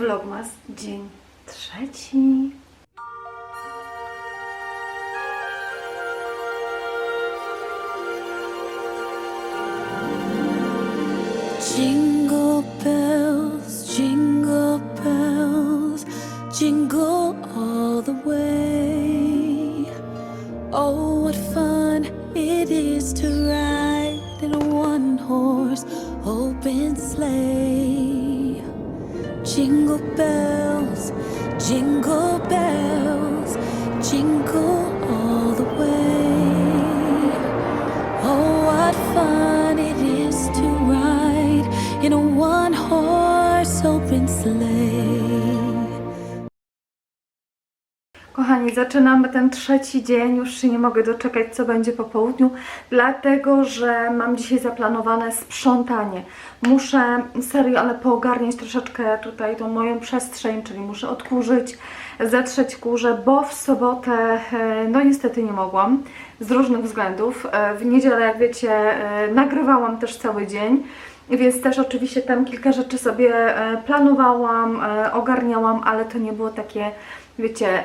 Vlogmas, dzień trzeci. Jingle bells, jingle bells, jingle all the way. Oh, what fun it is to ride in a one horse open sleigh. Jingle bells, jingle bells, jingle all the way. Oh, what fun it is to ride in a one horse open sleigh. Kochani, zaczynamy ten trzeci dzień. Już się nie mogę doczekać, co będzie po południu, dlatego że mam dzisiaj zaplanowane sprzątanie. Muszę serio, ale poogarniać troszeczkę tutaj tą moją przestrzeń, czyli muszę odkurzyć, zetrzeć kurze, bo w sobotę, e, no niestety nie mogłam z różnych względów. E, W niedzielę, jak wiecie, e, nagrywałam też cały dzień. Więc też oczywiście tam kilka rzeczy sobie planowałam, ogarniałam, ale to nie było takie, wiecie,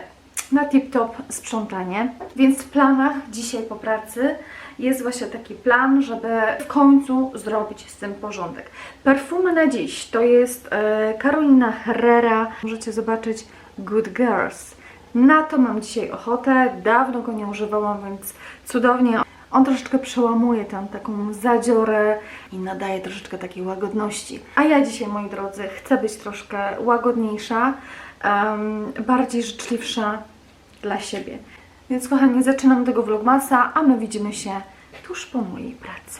na tip-top sprzątanie. Więc w planach dzisiaj po pracy jest właśnie taki plan, żeby w końcu zrobić z tym porządek. Perfumy na dziś to jest e, Carolina Herrera. Możecie zobaczyć Good Girls. Na to mam dzisiaj ochotę. Dawno go nie używałam, więc cudownie. On troszeczkę przełamuje tam taką zadziorę i nadaje troszeczkę takiej łagodności. A ja dzisiaj, moi drodzy, chcę być troszkę łagodniejsza, em, bardziej życzliwsza dla siebie. Więc kochani, zaczynam tego vlogmasa, a my widzimy się tuż po mojej pracy.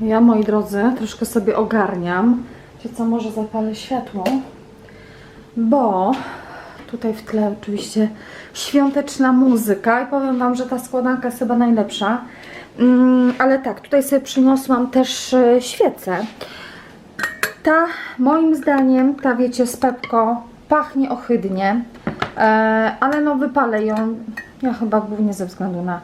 Ja, moi drodzy, troszkę sobie ogarniam. Wiecie co, może zapalę światło, bo tutaj w tle oczywiście świąteczna muzyka i powiem Wam, że ta składanka jest chyba najlepsza. Mm, ale tak, tutaj sobie przyniosłam też e, świecę. Ta, moim zdaniem, ta wiecie, z Pepko pachnie ohydnie, ale no wypalę ją, ja chyba głównie ze względu na,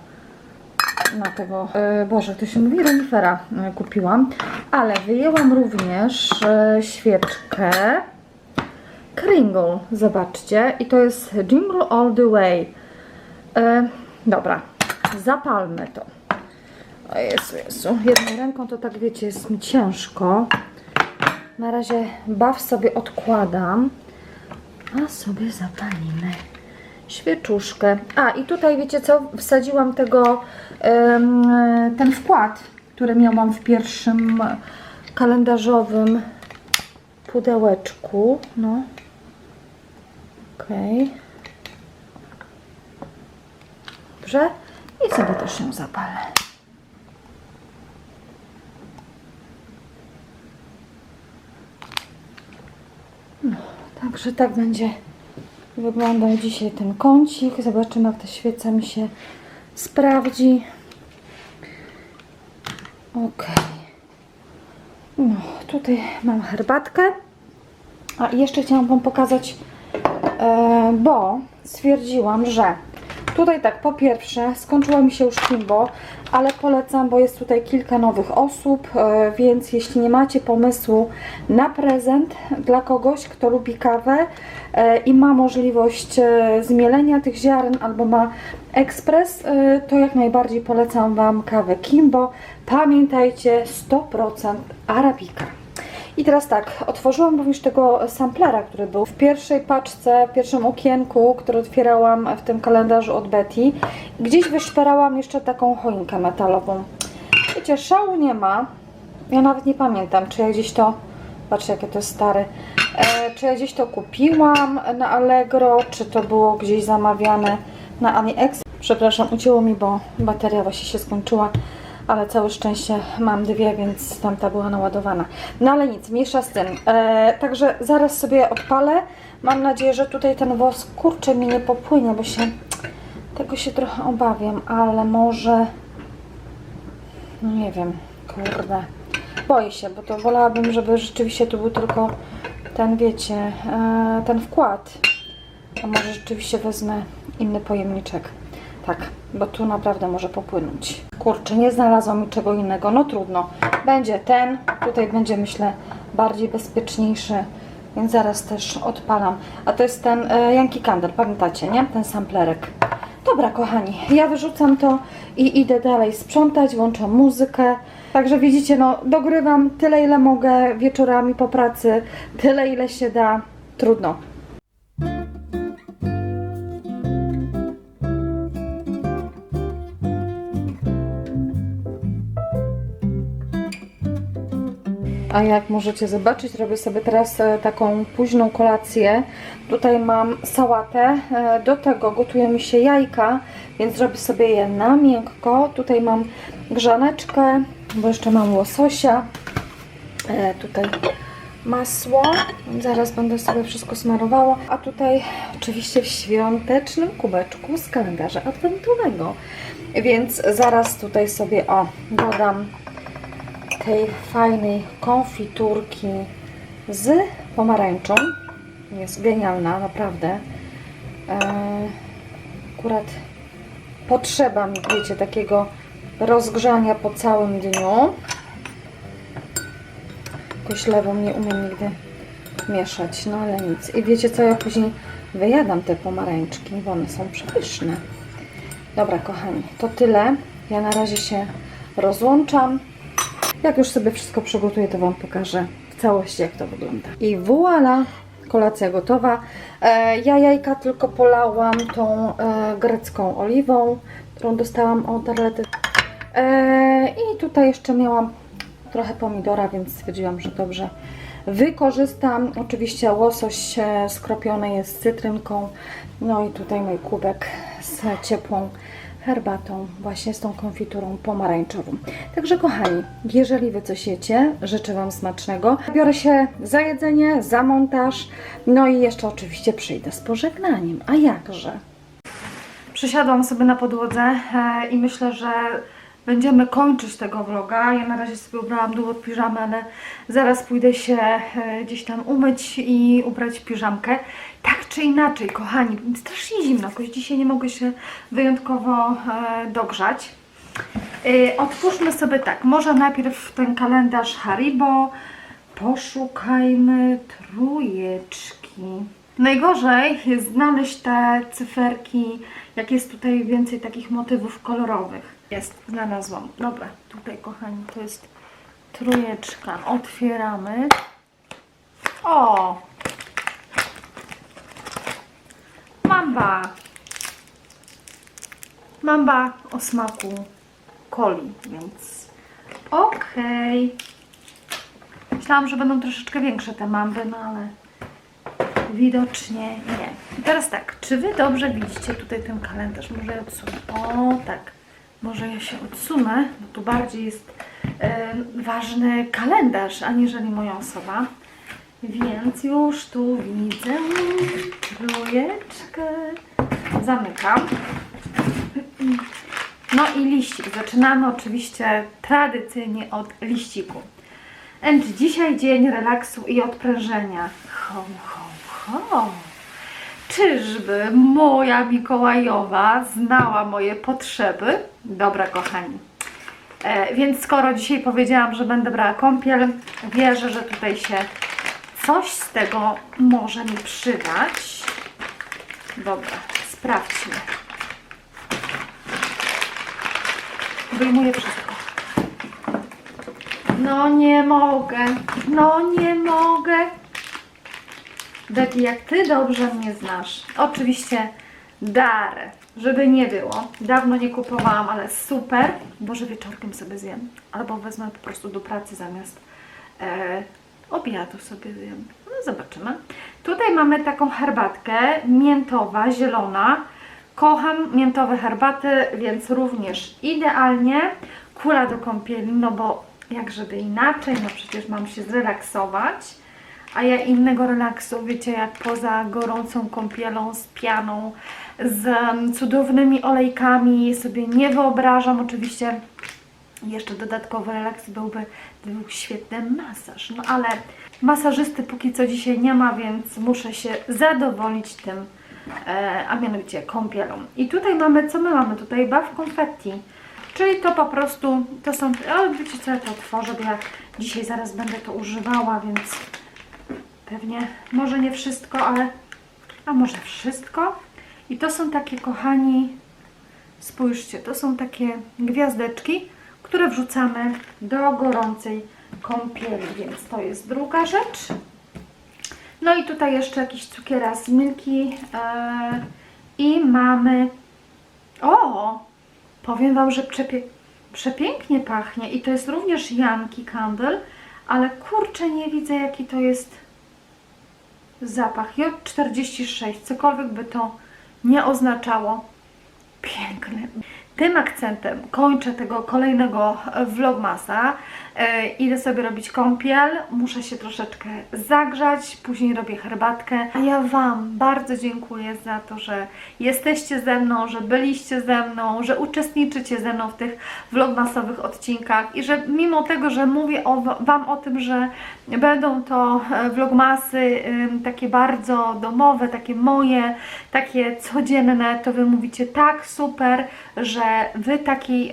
na tego, e, Boże, to się mówi, renifera e, kupiłam, ale wyjęłam również e, świeczkę Kringle, zobaczcie, i to jest Jingle All The Way. E, dobra, zapalmy to. O Jezu, Jezu, jedną ręką to tak wiecie, jest mi ciężko. Na razie baw sobie odkładam, a sobie zapalimy świeczuszkę. A i tutaj wiecie co, wsadziłam tego, ten wkład, który miałam w pierwszym kalendarzowym pudełeczku. No. Okej. Dobrze. I sobie też ją zapalę. No, także tak będzie wyglądał dzisiaj ten kącik. Zobaczymy, jak ta świeca mi się sprawdzi. Ok. No, tutaj mam herbatkę. A jeszcze chciałam Wam pokazać, e, bo stwierdziłam, że tutaj tak, po pierwsze skończyło mi się już Kimbo, ale polecam, bo jest tutaj kilka nowych osób, e, więc jeśli nie macie pomysłu na prezent dla kogoś, kto lubi kawę e, i ma możliwość e, zmielenia tych ziaren albo ma ekspres, to jak najbardziej polecam Wam kawę Kimbo. Pamiętajcie, 100% arabika. I teraz tak, otworzyłam również tego samplera, który był w pierwszej paczce, w pierwszym okienku, które otwierałam w tym kalendarzu od Betty. Gdzieś wyszperałam jeszcze taką choinkę metalową. Wiecie, szału nie ma. Ja nawet nie pamiętam, czy ja gdzieś to... Patrzcie, jakie to jest stare. E, czy ja gdzieś to kupiłam na Allegro, czy to było gdzieś zamawiane na AliEx. Przepraszam, ucięło mi, bo bateria właśnie się skończyła ale całe szczęście mam dwie, więc tamta była naładowana. No ale nic, mniejsza z tym. E, także zaraz sobie odpalę. Mam nadzieję, że tutaj ten wosk kurczę mi nie popłynie, bo się tego się trochę obawiam, ale może no nie wiem, kurde. Boję się, bo to wolałabym, żeby rzeczywiście tu był tylko ten, wiecie, e, ten wkład. A może rzeczywiście wezmę inny pojemniczek. Tak, bo tu naprawdę może popłynąć. Kurczę, nie znalazłam niczego innego. No trudno. Będzie ten. Tutaj będzie, myślę, bardziej bezpieczniejszy więc zaraz też odpalam. A to jest ten e, Yankee Candle, pamiętacie, nie? Ten samplerek. Dobra, kochani, ja wyrzucam to i idę dalej sprzątać, włączam muzykę. Także widzicie, no dogrywam tyle, ile mogę wieczorami po pracy, tyle, ile się da. Trudno. A jak możecie zobaczyć, robię sobie teraz e, taką późną kolację. Tutaj mam sałatę, e, do tego gotuje mi się jajka, więc robię sobie je na miękko. Tutaj mam grzaneczkę, bo jeszcze mam łososia. E, Tutaj masło, zaraz będę sobie wszystko smarowała. A tutaj oczywiście w świątecznym kubeczku z kalendarza adwentowego. Więc zaraz tutaj sobie o dodam tej fajnej konfiturki z pomarańczą. Jest genialna, naprawdę. Eee, akurat potrzeba mi, wiecie, takiego rozgrzania po całym dniu. Jakoś lewą nie umiem nigdy mieszać, no ale nic. I wiecie co, ja później wyjadam te pomarańczki, bo one są przepyszne. Dobra, kochani, to tyle. Ja na razie się rozłączam. Jak już sobie wszystko przygotuję, to Wam pokażę w całości, jak to wygląda. I voila! Kolacja gotowa. E, ja jajka tylko polałam tą e, grecką oliwą, którą dostałam od Arlety. E, I tutaj jeszcze miałam trochę pomidora, więc stwierdziłam, że dobrze wykorzystam. Oczywiście łosoś e, skropiony jest z cytrynką. No i tutaj mój kubek z ciepłą herbatą, właśnie z tą konfiturą pomarańczową. Także kochani, jeżeli Wy coś jecie, życzę Wam smacznego. Biorę się za jedzenie, za montaż, no i jeszcze oczywiście przyjdę z pożegnaniem. A jakże? Przysiadłam sobie na podłodze e, i myślę, że będziemy kończyć tego vloga. Ja na razie sobie ubrałam dół piżamy, ale zaraz pójdę się e, gdzieś tam umyć i ubrać piżamkę. Tak czy inaczej, kochani, strasznie zimno, jakoś dzisiaj nie mogę się wyjątkowo e, dogrzać. E, Otwórzmy sobie tak, może najpierw ten kalendarz Haribo. Poszukajmy trójeczki. Najgorzej jest znaleźć te cyferki, jak jest tutaj więcej takich motywów kolorowych. Jest, znalazłam. Dobra, tutaj kochani, to jest trójeczka. Otwieramy. O! Mamba! Mamba o smaku coli, więc okej. Myślałam, że będą troszeczkę większe te mamby, no ale widocznie nie. I teraz tak, czy Wy dobrze widzicie tutaj ten kalendarz? Może ja odsunę. O, tak. Może ja się odsunę, bo tu bardziej jest e, ważny kalendarz, aniżeli moja osoba. Więc już tu widzę trójeczkę. Zamykam. No i liścik. Zaczynamy oczywiście tradycyjnie od liściku. And dzisiaj dzień relaksu i odprężenia. Ho, ho, ho. Czyżby moja Mikołajowa znała moje potrzeby? Dobra, kochani. E, więc skoro dzisiaj powiedziałam, że będę brała kąpiel, wierzę, że tutaj się coś z tego może mi przydać. Dobra, sprawdźmy. Wyjmuję wszystko. No nie mogę, no nie mogę. Becky, jak Ty dobrze mnie znasz. Oczywiście dar, żeby nie było. Dawno nie kupowałam, ale super. Może wieczorkiem sobie zjem. Albo wezmę po prostu do pracy zamiast e, obiadu sobie zjem. No zobaczymy. Tutaj mamy taką herbatkę miętowa, zielona. Kocham miętowe herbaty, więc również idealnie. Kula do kąpieli, no bo jak żeby inaczej, no przecież mam się zrelaksować. A ja innego relaksu, wiecie, jak poza gorącą kąpielą z pianą, z cudownymi olejkami sobie nie wyobrażam. Oczywiście jeszcze dodatkowy relaks byłby, był świetny masaż. No ale masażysty póki co dzisiaj nie ma, więc muszę się zadowolić tym, e, a mianowicie kąpielą. I tutaj mamy, co my mamy tutaj? Baw konfetti. Czyli to po prostu, to są, o wiecie co, ja to otworzę, bo ja dzisiaj zaraz będę to używała, więc pewnie, może nie wszystko, ale a może wszystko. I to są takie, kochani, spójrzcie, to są takie gwiazdeczki, które wrzucamy do gorącej kąpieli, więc to jest druga rzecz. No i tutaj jeszcze jakiś cukiera z Milki e, i mamy o, powiem Wam, że przepie, przepięknie pachnie i to jest również Janki Candle, ale kurczę nie widzę jaki to jest zapach. J46, cokolwiek by to nie oznaczało. Piękny. Tym akcentem kończę tego kolejnego vlogmasa. E, idę sobie robić kąpiel, muszę się troszeczkę zagrzać, później robię herbatkę. A ja Wam bardzo dziękuję za to, że jesteście ze mną, że byliście ze mną, że uczestniczycie ze mną w tych vlogmasowych odcinkach i że mimo tego, że mówię o, Wam o tym, że będą to e, vlogmasy takie bardzo domowe, takie moje, takie codzienne, to Wy mówicie tak super, że Wy takiej,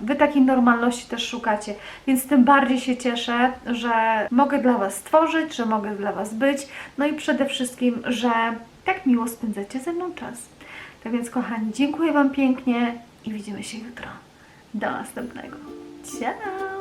wy takiej normalności też szukacie. Więc tym bardziej się cieszę, że mogę dla Was stworzyć, że mogę dla Was być, no i przede wszystkim, że tak miło spędzacie ze mną czas. Tak więc kochani, dziękuję Wam pięknie i widzimy się jutro. Do następnego. Ciao!